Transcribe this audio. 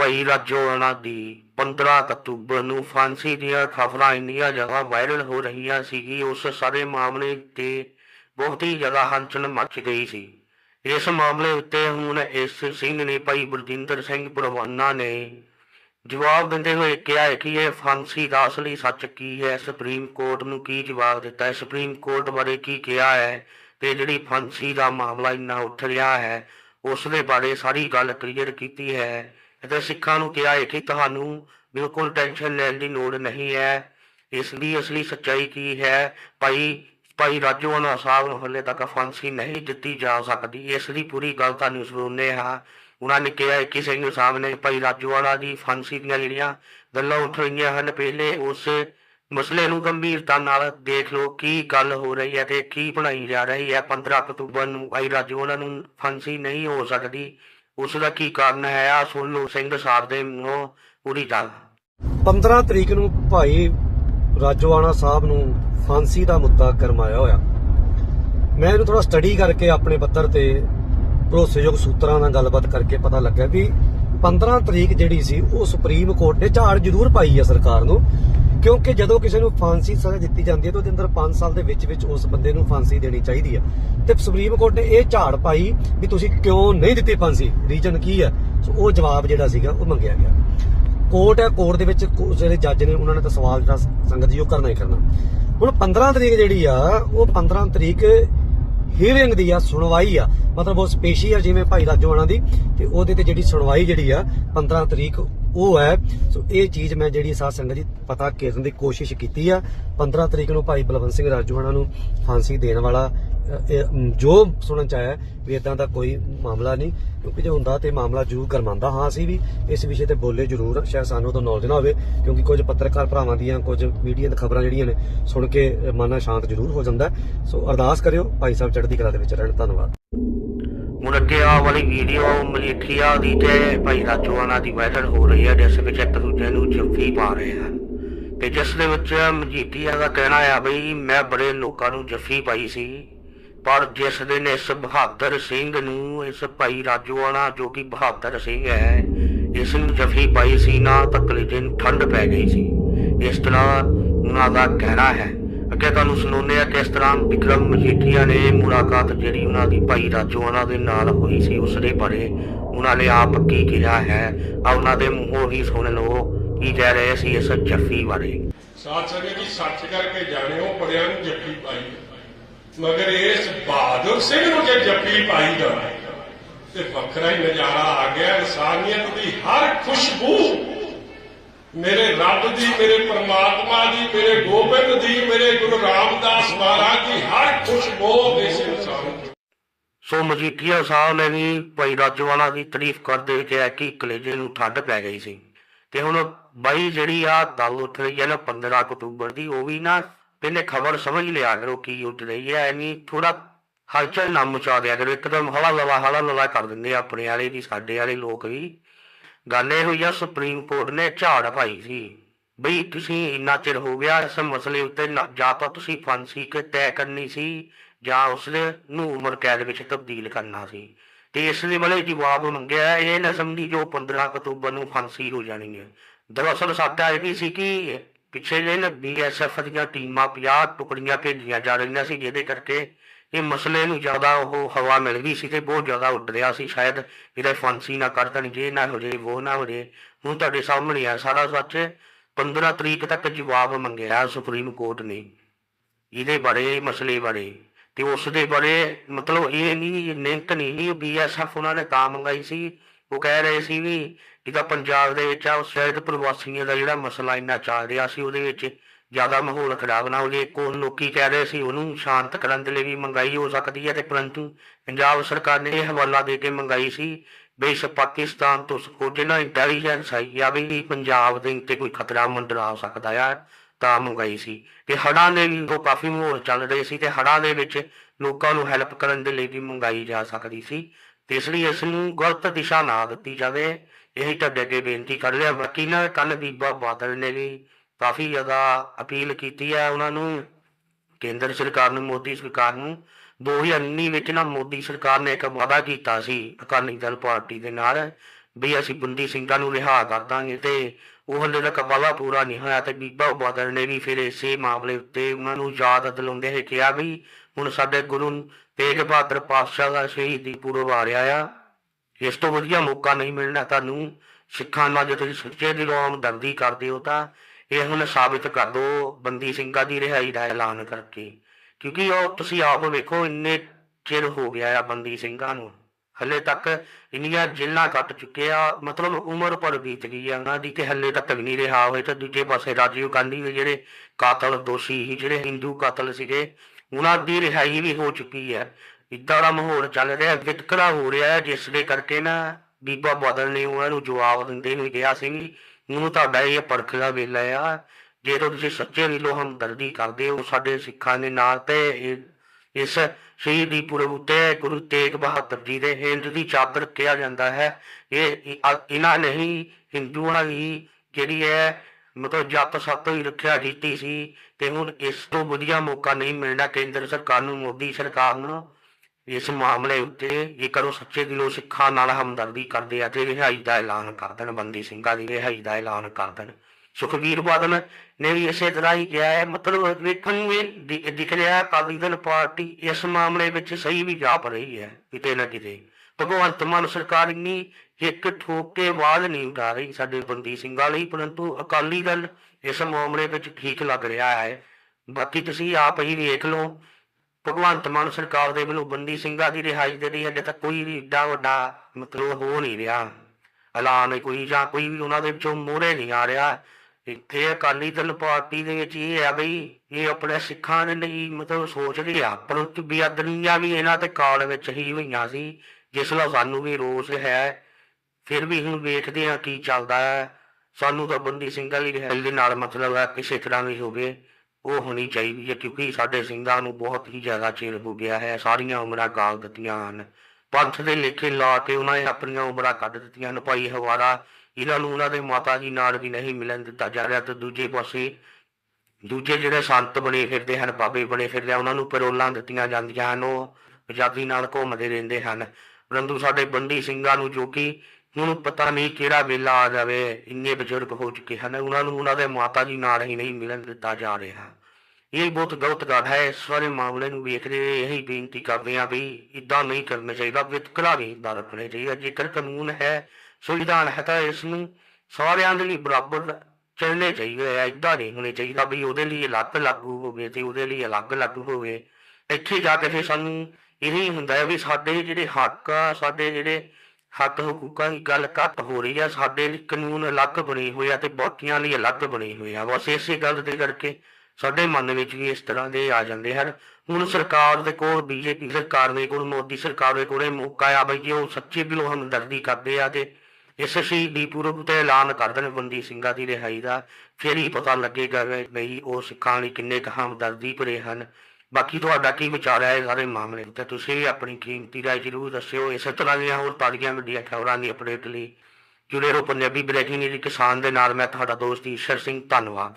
ਭਾਈ ਰਾਜੋਆਣਾ ਦੀ 15 October ਨੂੰ ਫਾਂਸੀ ਦੀਆਂ ਖਬਰਾਂ ਇੰਨੀਆਂ ਜ਼ਿਆਦਾ ਵਾਇਰਲ ਹੋ ਰਹੀਆਂ ਸੀ ਕਿ ਉਸ ਸਾਰੇ ਮਾਮਲੇ ਤੇ ਬਹੁਤ ਹੀ ਜ਼ਿਆਦਾ ਹਲਚਲ ਮਚ ਗਈ ਸੀ। ਇਸ ਮਾਮਲੇ ਉੱਤੇ ਹੁਣ ਇਸ ਸਿੰਘ ਨੇ ਭਾਈ ਬਲਜਿੰਦਰ ਸਿੰਘ ਪਰਵਾਨਾ ਨੇ ਜਵਾਬ ਦਿੰਦੇ ਹੋਏ ਕਿਹਾ ਹੈ ਕਿ ਇਹ ਫਾਂਸੀ ਦਾ ਅਸਲੀ ਸੱਚ ਕੀ ਹੈ, ਸੁਪਰੀਮ ਕੋਰਟ ਨੂੰ ਕੀ ਜਵਾਬ ਦਿੱਤਾ ਹੈ? ਸੁਪਰੀਮ ਕੋਰਟ ਬਾਰੇ ਕੀ ਕਿਹਾ ਹੈ ਤੇ ਜਿਹੜੀ ਫਾਂਸੀ ਦਾ ਮਾਮਲਾ ਇੰਨਾ ਉੱਠ ਰਿਹਾ ਹੈ, ਉਸ ਦੇ ਬਾਰੇ ਸਾਰੀ ਗੱਲ ਕਲੀਅਰ ਕੀਤੀ ਹੈ। ਅਤੇ ਸਿੱਖਾਂ ਨੂੰ ਕਿਹਾ ਹੈ ਕਿ ਤੁਹਾਨੂੰ ਬਿਲਕੁਲ ਟੈਨਸ਼ਨ ਲੈਣ ਦੀ ਲੋੜ ਨਹੀਂ ਹੈ। ਇਸ ਦੀ ਅਸਲੀ ਸੱਚਾਈ ਕੀ ਹੈ? ਭਾਈ ਭਾਈ ਰਾਜੋਆਣਾ ਸਾਹਿਬ ਨੂੰ ਹਲੇ ਤੱਕ ਫਾਂਸੀ ਨਹੀਂ ਦਿੱਤੀ ਜਾ ਸਕਦੀ। ਇਸ ਦੀ ਪੂਰੀ ਗੱਲ ਤੁਹਾਨੂੰ ਸੁਣਾਉਂਦੇ ਹਾਂ। ਉਹਨਾਂ ਨੇ ਕਿਹਾ ਹੈ ਕਿ ਸਿੰਘ ਸਾਹਿਬ ਨੇ ਭਾਈ ਰਾਜੋਆਣਾ ਦੀ ਫਾਂਸੀ ਦੀਆਂ ਜਿਹੜੀਆਂ ਗੱਲਾਂ ਉੱਠ ਰਹੀਆਂ ਹਨ, ਪਹਿਲੇ ਉਸ ਮਸਲੇ ਨੂੰ ਗੰਭੀਰਤਾ ਨਾਲ ਦੇਖ ਲਓ, ਕੀ ਗੱਲ ਹੋ ਰਹੀ ਹੈ ਤੇ ਕੀ ਬਣਾਈ ਜਾ ਰਹੀ ਹੈ। 15 ਅਕਤੂਬਰ ਨੂੰ ਭਾਈ ਰਾਜੋਆਣਾ ਨੂੰ ਫਾਂਸੀ ਨਹੀਂ ਹੋ ਸਕਦੀ। ਉਸ ਦਾ ਕੀ ਕਾਰਨ ਹੈ? ਆ ਸੁਣ ਲਓ, ਸਿੰਘ ਸਾਹਿਬ ਦੇ ਮੂੰਹੋਂ ਪੂਰੀ ਗੱਲ। 15 ਤਰੀਕ ਨੂੰ ਭਾਈ ਰਾਜੋਆਣਾ ਸਾਹਿਬ ਨੂੰ ਫਾਂਸੀ ਦਾ ਮੁੱਦਾ ਕਰਮਾਇਆ ਹੋਇਆ। ਮੈਂ ਇਹਨੂੰ ਥੋੜਾ ਸਟੱਡੀ ਕਰਕੇ ਆਪਣੇ ਪੱਤਰ ਤੇ ਭਰੋਸੇਯੋਗ ਸੂਤਰਾਂ ਨਾਲ ਗੱਲਬਾਤ ਕਰਕੇ ਪਤਾ ਲੱਗਿਆ ਵੀ 15 ਤਰੀਕ ਜਿਹੜੀ ਸੀ, ਉਹ ਸੁਪਰੀਮ ਕੋਰਟ ਨੇ ਝਾੜ ਜ਼ਰੂਰ ਪਾਈ ਹੈ ਸਰਕਾਰ ਨੂੰ ਕਿਉਂਕਿ ਜਦੋਂ ਕਿਸੇ ਨੂੰ ਫਾਂਸੀ ਸਜ਼ਾ ਦਿੱਤੀ ਜਾਂਦੀ ਹੈ ਤਾਂ ਉਹਦੇ ਅੰਦਰ 5 ਸਾਲ ਦੇ ਵਿੱਚ ਵਿੱਚ ਉਸ ਬੰਦੇ ਨੂੰ ਫਾਂਸੀ ਦੇਣੀ ਚਾਹੀਦੀ ਹੈ। ਤੇ ਸੁਪਰੀਮ ਕੋਰਟ ਨੇ ਇਹ ਝਾੜ ਪਾਈ ਵੀ ਤੁਸੀਂ ਕਿਉਂ ਨਹੀਂ ਦਿੱਤੀ ਫਾਂਸੀ? ਰੀਜਨ ਕੀ ਹੈ? ਸੋ ਉਹ ਜਵਾਬ ਜਿਹੜਾ ਸੀਗਾ, ਉਹ ਮੰਗਿਆ ਗਿਆ। ਕੋਰਟ ਹੈ ਕੋਰਟ ਦੇ ਵਿੱਚ ਜਿਹੜੇ ਜੱਜ ਨੇ, ਉਹਨਾਂ ਨੇ ਤਾਂ ਸਵਾਲ ਜਿਹੜਾ ਸੰਗਤ ਜੀ, ਉਹ ਕਰਨਾ ਹੀ ਕਰਨਾ। ਹੁਣ 15 ਤਰੀਕ ਜਿਹੜੀ ਆ, ਉਹ 15 ਤਰੀਕ ਹੀਅਰਿੰਗ ਦੀ ਆ, ਸੁਣਵਾਈ ਆ। ਮਤਲਬ ਉਹ ਸਪੇਸ਼ੀ ਆ ਜਿਵੇਂ ਭਾਈ ਰਾਜੋਆਣਾ ਦੀ, ਤੇ ਉਹਦੇ ਤੇ ਜਿਹੜੀ ਸੁਣਵਾਈ ਜਿਹੜੀ ਆ 15 ਤਰੀਕ ਉਹ ਹੈ, ਸੋ ਇਹ ਚੀਜ਼ ਮੈਂ ਜਿਹੜੀ ਸਾਧ ਸੰਗਤ ਜੀ ਪਤਾ ਕਰਨ ਦੀ ਕੋਸ਼ਿਸ਼ ਕੀਤੀ ਆ। 15 ਤਰੀਕ ਨੂੰ ਭਾਈ ਬਲਵੰਤ ਸਿੰਘ ਰਾਜੋਆਣਾ ਨੂੰ ਫਾਂਸੀ ਦੇਣ ਵਾਲਾ ਜੋ ਸੁਣਨ ਚ ਆਇਆ ਵੀ ਇਦਾਂ ਦਾ ਕੋਈ ਮਾਮਲਾ ਨਹੀਂ, ਕਿਉਂਕਿ ਜੇ ਹੁੰਦਾ ਤੇ ਮਾਮਲਾ ਜ਼ਰੂਰ ਗਰਮਾਉਂਦਾ। ਹਾਂ, ਅਸੀਂ ਵੀ ਇਸ ਵਿਸ਼ੇ ਤੇ ਬੋਲੇ ਜ਼ਰੂਰ, ਸ਼ਾਇਦ ਸਾਨੂੰ ਤਾਂ ਨੌਲੇਜ ਨਾ ਹੋਵੇ, ਕਿਉਂਕਿ ਕੁਝ ਪੱਤਰਕਾਰ ਭਰਾਵਾਂ ਦੀਆਂ ਕੁਝ ਮੀਡੀਆ ਦੀਆਂ ਖਬਰਾਂ ਜਿਹੜੀਆਂ ਨੇ ਸੁਣ ਕੇ ਮਨ ਸ਼ਾਂਤ ਜ਼ਰੂਰ ਹੋ ਜਾਂਦਾ। ਸੋ ਅਰਦਾਸ ਕਰਿਓ, ਭਾਈ ਸਾਹਿਬ ਚੜ੍ਹਦੀ ਕਲਾ ਦੇ ਵਿੱਚ ਰਹਿਣ। ਧੰਨਵਾਦ। ਹੁਣ ਅੱਗੇ ਆ ਵਾਲੀ ਵੀਡੀਓ ਮਲੇਖੀਆ ਦੀ ਤੇ ਭਾਈ ਰਾਜੋਆਣਾ ਦੀ ਵਾਇਰਲ ਹੋ ਰਹੀ ਹੈ, ਜਿਸ ਵਿੱਚ ਇੱਕ ਦੂਜੇ ਨੂੰ ਜੱਫੀ ਪਾ ਰਹੇ ਹਨ। ਤੇ ਜਿਸ ਦੇ ਵਿੱਚ ਮਜੀਠੀਆ ਦਾ ਕਹਿਣਾ ਆ ਬਈ ਮੈਂ ਬੜੇ ਲੋਕਾਂ ਨੂੰ ਜੱਫੀ ਪਾਈ ਸੀ, ਪਰ ਜਿਸ ਦਿਨ ਇਸ ਬਹਾਦਰ ਸਿੰਘ ਨੂੰ, ਇਸ ਭਾਈ ਰਾਜੋਆਣਾ ਜੋ ਕਿ ਬਹਾਦਰ ਸਿੰਘ ਹੈ, ਇਸ ਨੂੰ ਜੱਫੀ ਪਾਈ ਸੀ, ਨਾ ਤਾਂ ਕਲੇਜੇ ਨੂੰ ਠੰਡ ਪੈ ਗਈ ਸੀ। ਇਸ ਤਰ੍ਹਾਂ ਉਹਨਾਂ ਦਾ ਕਹਿਣਾ ਹੈ ਅੱਗੇ ਤੁਹਾਨੂੰ ਸੁਣਾਉਂਦੇ ਆ ਕਿਸ ਤਰ੍ਹਾਂ ਵਿਕਰਮ ਮਜੀਠੀਆ ਨੇ ਮੁਲਾਕਾਤ ਜਿਹੜੀ ਉਹਨਾਂ ਦੀ ਭਾਈ ਰਾਜੋਆਣਾ ਦੇ ਨਾਲ ਹੋਈ ਸੀ ਉਸ ਦੇ ਬਾਰੇ ਉਹਨਾਂ ਨੇ ਆਪ ਕੀ ਕਿਹਾ ਹੈ ਆ ਉਹਨਾਂ ਦੇ ਮੂੰਹੋਂ ਹੀ ਸੁਣ ਲਓ, ਕੀ ਕਹਿ ਰਹੇ ਸੀ ਇਸ ਜੱਫੀ ਬਾਰੇ। ਸਾਧ ਸੰਗਤ ਜੀ, ਸੱਚ ਕਰਕੇ ਜਾਣਿਓ ਬੜਿਆਂ ਨੂੰ ਜੱਫੀ ਪਾਈ ਮਗਰ ਇਸ ਬਹਾਦਰ ਸਿੰਘ ਨੂੰ ਜੇ ਜੱਫੀ ਪਾਈ ਦਾ ਤੇ ਵੱਖਰਾ ਹੀ ਨਜ਼ਾਰਾ ਆ ਗਿਆ, ਇਨਸਾਨੀਅਤ ਦੀ ਹਰ ਖੁਸ਼ਬੂ ਮੇਰੇ ਰੱਬ ਦੀ ਮੇਰੇ ਪਰਮਾਤਮਾ ਦੀ ਮੇਰੇ ਗੋਬਿੰਦ ਦੀ ਮੇਰੇ ਗੁਰੂ ਰਾਮਦਾਸ ਮਹਾਰਾਜ ਦੀ ਹਰ ਖੁਸ਼ਬੂ ਇਸ ਇਨਸਾਨ ਸੋ ਮਜੀਠੀਆ ਸਾਹਿਬ ਨੇ ਵੀ ਭਾਈ ਰਾਜੋਆਣਾ ਦੀ ਤਾਰੀਫ ਕਰਦੇ ਕਿਹਾ ਕਿ ਕਲੇਜੇ ਨੂੰ ਠੰਡ ਪੈ ਗਈ ਸੀ। ਤੇ ਹੁਣ ਬਾਈ ਜਿਹੜੀ ਆ ਗੱਲ ਉੱਠ ਰਹੀ ਹੈ ਨਾ 15 ਅਕਤੂਬਰ ਦੀ, ਉਹ ਵੀ ਨਾ ਪਹਿਲੇ ਖਬਰ ਸਮਝ ਲਿਆ ਕਰੋ ਕੀ ਉੱਠ ਰਹੀ ਹੈ ਐਵੇਂ ਥੋੜਾ ਹਲਚਲ ਨਾ ਮਚਾ ਦਿਆ ਕਰੋ, ਇੱਕਦਮ ਹਲਾ ਲਵਾ ਹਲਾ ਲਵਾ ਕਰ ਦਿੰਦੇ ਆਪਣੇ ਵਾਲੇ ਵੀ ਸਾਡੇ ਵਾਲੇ ਲੋਕ ਵੀ। ਗੱਲ ਇਹ ਹੋਈ ਆ, ਸੁਪਰੀਮ ਕੋਰਟ ਨੇ ਝਾੜ ਪਾਈ ਸੀ ਬਈ ਤੁਸੀਂ ਇੰਨਾ ਚਿਰ ਹੋ ਗਿਆ ਇਸ ਮਸਲੇ ਉੱਤੇ ਜਾਂ ਤਾਂ ਤੁਸੀਂ ਫਾਂਸੀ ਕਿ ਤੈਅ ਕਰਨੀ ਸੀ, ਜਾਂ ਉਸ ਨੂੰ ਉਮਰ ਕੈਦ ਵਿੱਚ ਤਬਦੀਲ ਕਰਨਾ ਸੀ। ਤੇ ਇਸ ਦੇ ਬਾਰੇ ਜਵਾਬ ਮੰਗਿਆ, ਇਹ ਨਾ ਸਮਝੀ ਜੋ 15 ਅਕਤੂਬਰ ਨੂੰ ਫਾਂਸੀ ਹੋ ਜਾਣੀ ਹੈ। ਦਰਅਸਲ ਸਾਡਾ ਇਹ ਵੀ ਸੀ ਕਿ ਪਿੱਛੇ ਜੇ ਨਾ ਬੀਐਸਐਫ ਦੀਆਂ ਟੀਮਾਂ 50 ਟੁਕੜੀਆਂ ਭੇਜੀਆਂ ਜਾ ਰਹੀਆਂ ਸੀ, ਜਿਹਦੇ ਕਰਕੇ ਇਹ ਮਸਲੇ ਨੂੰ ਜ਼ਿਆਦਾ ਉਹ ਹਵਾ ਮਿਲ ਗਈ ਸੀ ਤੇ ਬਹੁਤ ਜ਼ਿਆਦਾ ਉੱਡ ਰਿਹਾ ਸੀ, ਸ਼ਾਇਦ ਇਹਦਾ ਫਾਂਸੀ ਨਾ ਕਰ ਦੇਣ, ਜੇ ਨਾ ਹੋ ਜੇ ਉਹ ਨਾ ਹੋ ਜੇ। ਹੁਣ ਤੁਹਾਡੇ ਸਾਹਮਣੇ ਆ, ਸਾਰਾ ਸੱਚ 15 ਤਰੀਕ ਤੱਕ ਜਵਾਬ ਮੰਗਿਆ ਸੁਪਰੀਮ ਕੋਰਟ ਨੇ। ਇਹਦੇ ਬਾਰੇ, ਮਸਲੇ ਬਾਰੇ। ਤੇ ਉਸ ਦੇ ਬਾਰੇ ਮਤਲਬ ਇਹ ਨਹੀਂ ਲਿੰਕ ਨਹੀਂ ਬੀਐਸਐਫ ਉਹਨਾਂ ਨੇ ਤਾਂ ਮੰਗਾਈ ਸੀ। ਉਹ ਕਹਿ ਰਹੇ ਸੀ ਵੀ ਇਹਦਾ ਪੰਜਾਬ ਦੇ ਵਿੱਚ ਆ, ਸ਼ਾਇਦ ਪ੍ਰਵਾਸੀਆਂ ਦਾ ਜਿਹੜਾ ਮਸਲਾ ਇੰਨਾ ਚੱਲ ਰਿਹਾ ਸੀ, ਉਹਦੇ ਵਿੱਚ ਜ਼ਿਆਦਾ ਮਾਹੌਲ ਖਰਾਬ ਨਾ ਹੋ ਜੇ ਕੋ ਲੋਕੀ ਕਹਿ ਰਹੇ ਸੀ ਉਹਨੂੰ ਸ਼ਾਂਤ ਕਰਨ ਦੇ ਲਈ ਵੀ ਮੰਗਾਈ ਹੋ ਸਕਦੀ ਹੈ ਤੇ ਪਰੰਤੂ ਪੰਜਾਬ ਸਰਕਾਰ ਨੇ ਇਹ ਹਵਾਲਾ ਦੇ ਕੇ ਮੰਗਾਈ ਸੀ ਬੇਸ਼ ਪਾਕਿਸਤਾਨ ਤੋਂ ਕੁਝ ਨਾ ਇੰਟੈਲੀਜੈਂਸ ਆਈ ਆ ਵੀ ਪੰਜਾਬ ਦੇ ਉੱਤੇ ਕੋਈ ਖਤਰਾ ਮੰਡਰਾ ਸਕਦਾ ਆ, ਤਾਂ ਮੰਗਾਈ ਸੀ। ਤੇ ਹੜ੍ਹਾਂ ਦੇ ਵੀ ਉਹ ਕਾਫੀ ਮਾਹੌਲ ਚੱਲ ਰਹੇ ਸੀ ਤੇ ਹੜ੍ਹਾਂ ਦੇ ਵਿੱਚ ਲੋਕਾਂ ਨੂੰ ਹੈਲਪ ਕਰਨ ਦੇ ਲਈ ਵੀ ਮੰਗਾਈ ਜਾ ਸਕਦੀ ਸੀ। ਤੇ ਇਸ ਲਈ ਇਸ ਨੂੰ ਗਲਤ ਦਿਸ਼ਾ ਨਾ ਦਿੱਤੀ ਜਾਵੇ, ਇਹੀ ਤੁਹਾਡੇ ਅੱਗੇ ਬੇਨਤੀ ਕਰ ਰਿਹਾ। ਬਾਕੀ ਨਾ ਕੱਲ ਬੀਬਾ ਬਾਦਲ ਨੇ ਵੀ ਕਾਫੀ ਜ਼ਿਆਦਾ ਅਪੀਲ ਕੀਤੀ ਹੈ ਉਹਨਾਂ ਨੂੰ, ਕੇਂਦਰ ਸਰਕਾਰ ਨੂੰ, ਮੋਦੀ ਸਰਕਾਰ ਨੂੰ। 2019 ਵਿੱਚ ਨਾ ਮੋਦੀ ਸਰਕਾਰ ਨੇ ਇੱਕ ਵਾਅਦਾ ਕੀਤਾ ਸੀ ਅਕਾਲੀ ਦਲ ਪਾਰਟੀ ਦੇ ਨਾਲ ਵੀ ਅਸੀਂ ਬੰਦੀ ਸਿੰਘਾਂ ਨੂੰ ਰਿਹਾ ਕਰ ਦਾਂਗੇ ਤੇ ਉਹ ਹਲੇ ਤੱਕ ਵਾਅਦਾ ਪੂਰਾ ਨਹੀਂ ਹੋਇਆ ਤੇ ਬੀਬਾ ਬਾਦਲ ਨੇ ਵੀ ਫਿਰ ਇਸੇ ਮਾਮਲੇ ਉੱਤੇ ਉਹਨਾਂ ਨੂੰ ਯਾਦ ਦਿਲਾਉਂਦੇ ਹੋਏ ਕਿਹਾ ਵੀ ਹੁਣ ਸਾਡੇ ਗੁਰੂ ਤੇਗ ਬਹਾਦਰ ਪਾਤਸ਼ਾਹ ਦਾ ਸ਼ਹੀਦੀ ਪੁਰਬ ਆ ਰਿਹਾ ਆ। ਇਸ ਤੋਂ ਵਧੀਆ ਮੌਕਾ ਨਹੀਂ ਮਿਲਣਾ ਤੁਹਾਨੂੰ। ਸਿੱਖਾਂ ਨਾਲ ਜੇ ਤੁਸੀਂ ਸੱਚੇ ਦਿਲੋਂ ਹਮਦਰਦੀ ਕਰਦੇ ਹੋ ਤਾਂ ਇਹ ਹੁਣ ਸਾਬਿਤ ਕਰ ਦੋ ਬੰਦੀ ਸਿੰਘਾਂ ਦੀ ਰਿਹਾਈ ਦਾ ਐਲਾਨ ਕਰਕੇ। ਕਿਉਂਕਿ ਉਹ ਤੁਸੀਂ ਆਪ ਵੇਖੋ ਇੰਨੇ ਚਿਰ ਹੋ ਗਿਆ ਆ ਬੰਦੀ ਸਿੰਘਾਂ ਨੂੰ। ਹੱਲੇ ਤੱਕ ਇੰਨੀਆਂ ਜੇਲਾਂ ਕੱਟ ਚੁੱਕੇ ਆ, ਮਤਲਬ ਉਮਰ ਭਰ ਬੀਤ ਗਈ ਆ ਉਹਨਾਂ ਦੀ ਤੇ ਹੱਲੇ ਤੱਕ ਵੀ ਨਹੀਂ ਰਿਹਾ ਹੋਏ। ਤੇ ਦੂਜੇ ਪਾਸੇ ਰਾਜੀਵ ਗਾਂਧੀ ਦੇ ਜਿਹੜੇ ਕਾਤਲ ਦੋਸ਼ੀ ਸੀ, ਜਿਹੜੇ ਹਿੰਦੂ ਕਾਤਲ ਸੀਗੇ, ਉਹਨਾਂ ਦੀ ਰਿਹਾਈ ਵੀ ਹੋ ਚੁੱਕੀ ਹੈ ਇੱਦਾਂ ਦਾ ਮਾਹੌਲ ਚੱਲ ਰਿਹਾ, ਵਿਤਕਰਾ ਹੋ ਰਿਹਾ ਹੈ ਜਿਸ ਦੇ ਕਰਕੇ ਨਾ ਬੀਬਾ ਬਾਦਲ ਨੇ ਉਹਨਾਂ ਨੂੰ ਜਵਾਬ ਦਿੰਦੇ ਨੂੰ ਕਿਹਾ ਸੀ ਵੀ ਤੁਹਾਡਾ ਇਹ ਪਰਖ ਦਾ ਵੇਲਾ ਆ। ਜੇ ਤਾਂ ਤੁਸੀਂ ਸੱਚੇ ਦਿਲੋਂ ਹਮਦਰਦੀ ਕਰਦੇ ਹੋ, ਸਾਡੇ ਸਿੱਖਾਂ ਦੇ ਨਾਲ ਤੇ ਇਹ- ਇਸ ਸ਼ਹੀਦੀ ਪੁਰਬ ਉੱਤੇ ਗੁਰੂ ਤੇਗ ਬਹਾਦਰ ਜੀ ਦੇ ਹਿੰਦ ਦੀ ਚਾਦਰ ਕਿਹਾ ਜਾਂਦਾ ਹੈ। ਇਹ- ਇਹਨਾਂ ਨੇ ਹੀ ਹਿੰਦੂਆਂ ਦੀ ਜਿਹੜੀ ਹੈ, ਮਤਲਬ ਜੱਤ ਸੱਤ ਹੀ ਰੱਖਿਆ ਕੀਤੀ ਸੀ ਤੇ ਹੁਣ ਇਸ ਤੋਂ ਵਧੀਆ ਮੌਕਾ ਨਹੀਂ ਮਿਲਣਾ। ਕੇਂਦਰ ਸਰਕਾਰ ਨੂੰ ਮੋਦੀ ਸਰਕਾਰ ਨੂੰ ਇਸ ਮਾਮਲੇ ਉੱਤੇ ਜੇਕਰ ਉਹ ਸੱਚੇ ਦਿਲੋਂ ਸਿੱਖਾਂ ਨਾਲ ਹਮਦਰਦੀ ਕਰਦੇ ਆ ਤੇ ਰਿਹਾਈ ਦਾ ਐਲਾਨ ਕਰ ਦੇਣ, ਬੰਦੀ ਸਿੰਘਾਂ ਦੀ ਰਿਹਾਈ ਦਾ ਐਲਾਨ ਕਰ ਦੇਣ। ਸੁਖਬੀਰ ਬਾਦਲ ਨੇ ਵੀ ਇਸੇ ਤਰ੍ਹਾਂ ਹੀ ਕਿਹਾ ਹੈ, ਮਤਲਬ ਵੇਖਣ ਨੂੰ ਦਿਖ ਰਿਹਾ ਅਕਾਲੀ ਦਲ ਪਾਰਟੀ ਇਸ ਮਾਮਲੇ ਵਿੱਚ ਸਹੀ ਵੀ ਜਾਪ ਰਹੀ ਹੈ, ਕਿਤੇ ਨਾ ਕਿਤੇ। ਭਗਵੰਤ ਮਾਨ ਸਰਕਾਰ ਇੰਨੀ ਇੱਕ ਠੋਕ ਕੇ ਆਵਾਜ਼ ਨਹੀਂ ਉਠਾ ਰਹੀ ਸਾਡੇ ਬੰਦੀ ਸਿੰਘਾਂ ਲਈ, ਪਰੰਤੂ ਅਕਾਲੀ ਦਲ ਇਸ ਮਾਮਲੇ ਵਿੱਚ ਠੀਕ ਲੱਗ ਰਿਹਾ ਹੈ। ਬਾਕੀ ਤੁਸੀਂ ਆਪ ਹੀ ਵੇਖ ਲਓ ਭਗਵੰਤ ਮਾਨ ਸਰਕਾਰ ਦੇ ਵੱਲੋਂ ਬੰਦੀ ਸਿੰਘਾਂ ਦੀ ਰਿਹਾਈ ਦੇ ਲਈ ਹਜੇ ਤੱਕ ਕੋਈ ਵੀ ਏਡਾ ਵੱਡਾ ਮਤਲਬ ਹੋ ਨਹੀਂ ਰਿਹਾ। ਐਲਾਨ ਕੋਈ ਜਾਂ ਕੋਈ ਵੀ ਉਹਨਾਂ ਦੇ ਵਿੱਚੋਂ ਮੋਹਰੇ ਨਹੀਂ ਆ ਰਿਹਾ। ਇੱਥੇ ਅਕਾਲੀ ਦਲ ਪਾਰਟੀ ਦੇ ਵਿੱਚ ਇਹ ਹੈ ਬਈ ਇਹ ਆਪਣੇ ਸਿੱਖਾਂ ਦੇ ਲਈ ਮਤਲਬ ਸੋਚ ਰਹੀ ਆ ਪਰੰਤੂ ਬੇਅਦਬੀਆਂ ਵੀ ਇਹਨਾਂ ਤੇ ਕਾਲ ਵਿੱਚ ਹੀ ਹੋਈਆਂ ਸੀ, ਜਿਸ ਨਾਲ ਸਾਨੂੰ ਵੀ ਰੋਸ ਹੈ। ਫਿਰ ਵੀ ਹੁਣ ਵੇਖਦੇ ਹਾਂ ਕੀ ਚੱਲਦਾ ਹੈ। ਸਾਨੂੰ ਤਾਂ ਬੰਦੀ ਸਿੰਘਾਂ ਦੀ ਰਿਹਾਈ ਦੇ ਨਾਲ ਮਤਲਬ ਹੈ, ਕਿਸੇ ਤਰ੍ਹਾਂ ਵੀ ਹੋਵੇ। ਉਹ ਹੋਣੀ ਚਾਹੀਦੀ ਹੈ ਕਿਉਂਕਿ ਸਾਡੇ ਸਿੰਘਾਂ ਨੂੰ ਬਹੁਤ ਹੀ ਜ਼ਿਆਦਾ ਚੇਰ ਹੋ ਗਿਆ ਹੈ, ਸਾਰੀਆਂ ਉਮਰਾਂ ਗਾਲ ਦਿੱਤੀਆਂ ਹਨ। ਪੰਥ ਦੇ ਲੇਖੇ ਲਾ ਕੇ ਉਹਨਾਂ ਨੇ ਆਪਣੀਆਂ ਉਮਰਾਂ ਕੱਢ ਦਿੱਤੀਆਂ ਹਨ। ਭਾਈ ਹਵਾਰਾ, ਇਹਨਾਂ ਨੂੰ ਉਹਨਾਂ ਦੇ ਮਾਤਾ ਜੀ ਨਾਲ ਵੀ ਨਹੀਂ ਮਿਲਣ ਦਿੱਤਾ ਜਾ ਰਿਹਾ ਤੇ ਦੂਜੇ ਪਾਸੇ ਦੂਜੇ ਜਿਹੜੇ ਸੰਤ ਬਣੇ ਫਿਰਦੇ ਹਨ, ਬਾਬੇ ਬਣੇ ਫਿਰਦੇ ਆ, ਉਹਨਾਂ ਨੂੰ ਪਰੋਲਾਂ ਦਿੱਤੀਆਂ ਜਾਂਦੀਆਂ ਹਨ, ਉਹ ਆਜ਼ਾਦੀ ਨਾਲ ਘੁੰਮਦੇ ਰਹਿੰਦੇ ਹਨ। ਪਰੰਤੂ ਸਾਡੇ ਬੰਦੀ ਸਿੰਘਾਂ ਨੂੰ ਜੋ ਕਿ ਹੁਣ ਪਤਾ ਨਹੀਂ ਕਿਹੜਾ ਵੇਲਾ ਆ ਜਾਵੇ, ਇੰਨੇ ਬਜ਼ੁਰਗ ਹੋ ਚੁੱਕੇ ਹਨ, ਉਹਨਾਂ ਨੂੰ ਉਹਨਾਂ ਦੇ ਮਾਤਾ ਜੀ ਨਾਲ ਹੀ ਨਹੀਂ ਮਿਲਣ ਦਿੱਤਾ ਜਾ ਰਿਹਾ। ਇਹ ਬਹੁਤ ਗਲਤ ਗੱਲ ਹੈ, ਇਸ ਸਾਰੇ ਮਾਮਲੇ ਨੂੰ ਵੇਖਦੇ ਇਹੀ ਬੇਨਤੀ ਕਰਦੇ ਹਾਂ ਵੀ ਇਦਾਂ ਨਹੀਂ ਕਰਨਾ ਚਾਹੀਦਾ, ਵਿਤਕਰਾ ਨਹੀਂ ਇਦਾਂ ਰੱਖਣਾ ਚਾਹੀਦਾ। ਜੇਕਰ ਕਾਨੂੰਨ ਹੈ, ਸੰਵਿਧਾਨ ਹੈ ਤਾਂ ਇਸ ਨੂੰ ਸਾਰਿਆਂ ਦੇ ਲਈ ਬਰਾਬਰ ਚੱਲਣੇ ਚਾਹੀਦੇ ਹੈ ਇਦਾਂ ਨਹੀਂ ਹੋਣੇ ਚਾਹੀਦਾ ਵੀ ਉਹਦੇ ਲਈ ਅਲੱਗ ਲਾਗੂ ਹੋਵੇ ਤੇ ਉਹਦੇ ਲਈ ਅਲੱਗ ਲਾਗੂ ਹੋਵੇ। ਇੱਥੇ ਜਾ ਕੇ ਫਿਰ ਸਾਨੂੰ ਇਹੀ ਹੁੰਦਾ ਹੈ ਵੀ ਸਾਡੇ ਜਿਹੜੇ ਹੱਕ ਆ, ਸਾਡੇ ਜਿਹੜੇ ਹੱਕ ਹਕੂਕਾਂ ਦੀ ਗੱਲ ਘੱਟ ਹੋ ਰਹੀ ਆ, ਸਾਡੇ ਲਈ ਕਾਨੂੰਨ ਅਲੱਗ ਬਣੇ ਹੋਏ ਆ ਤੇ ਬਾਕੀਆਂ ਲਈ ਅਲੱਗ ਬਣੇ ਹੋਏ ਆ। ਬਸ ਇਸੇ ਗੱਲ ਦੇ ਕਰਕੇ ਸਾਡੇ ਮਨ ਵਿੱਚ ਵੀ ਇਸ ਤਰ੍ਹਾਂ ਦੇ ਆ ਜਾਂਦੇ ਹਨ। ਹੁਣ ਸਰਕਾਰ ਦੇ ਕੋਲ, ਬੀਜੇਪੀ ਸਰਕਾਰ ਦੇ ਕੋਲ, ਮੋਦੀ ਸਰਕਾਰ ਦੇ ਕੋਲ ਮੌਕਾ ਆ ਬਈ ਜੇ ਉਹ ਸੱਚੇ ਦਿਲੋਂ ਹਮਦਰਦੀ ਕਰਦੇ ਆ ਤੇ ਇਸ ਸ਼ਹੀਦੀ ਪੁਰਬ ਤੇ ਐਲਾਨ ਕਰ ਦੇਣ ਬੰਦੀ ਸਿੰਘਾਂ ਦੀ ਰਿਹਾਈ ਦਾ। ਫਿਰ ਹੀ ਪਤਾ ਲੱਗੇਗਾ ਵੀ ਬਈ ਉਹ ਸਿੱਖਾਂ ਲਈ ਕਿੰਨੇ ਕੁ ਹਮਦਰਦੀ ਭਰੇ ਹਨ। ਬਾਕੀ ਤੁਹਾਡਾ ਕੀ ਵਿਚਾਰ ਹੈ ਇਸ ਸਾਰੇ ਮਾਮਲੇ ਤੇ ਤੁਸੀਂ ਆਪਣੀ ਕੀਮਤੀ ਰਾਏ ਜ਼ਰੂਰ ਦੱਸਿਓ। ਇਸੇ ਤਰ੍ਹਾਂ ਦੀਆਂ ਹੋਰ ਤਾਜ਼ੀਆਂ ਵੱਡੀਆਂ ਖਬਰਾਂ ਦੀ ਅਪਡੇਟ ਲਈ ਜੁੜੇ ਰਹੋ ਪੰਜਾਬੀ ਬ੍ਰੇਕਿੰਗ ਨਿਊਜ਼ ਕਿਸਾਨ ਦੇ ਨਾਲ। ਮੈਂ ਤੁਹਾਡਾ ਦੋਸਤ ਈਸ਼ਰ ਸਿੰਘ, ਧੰਨਵਾਦ।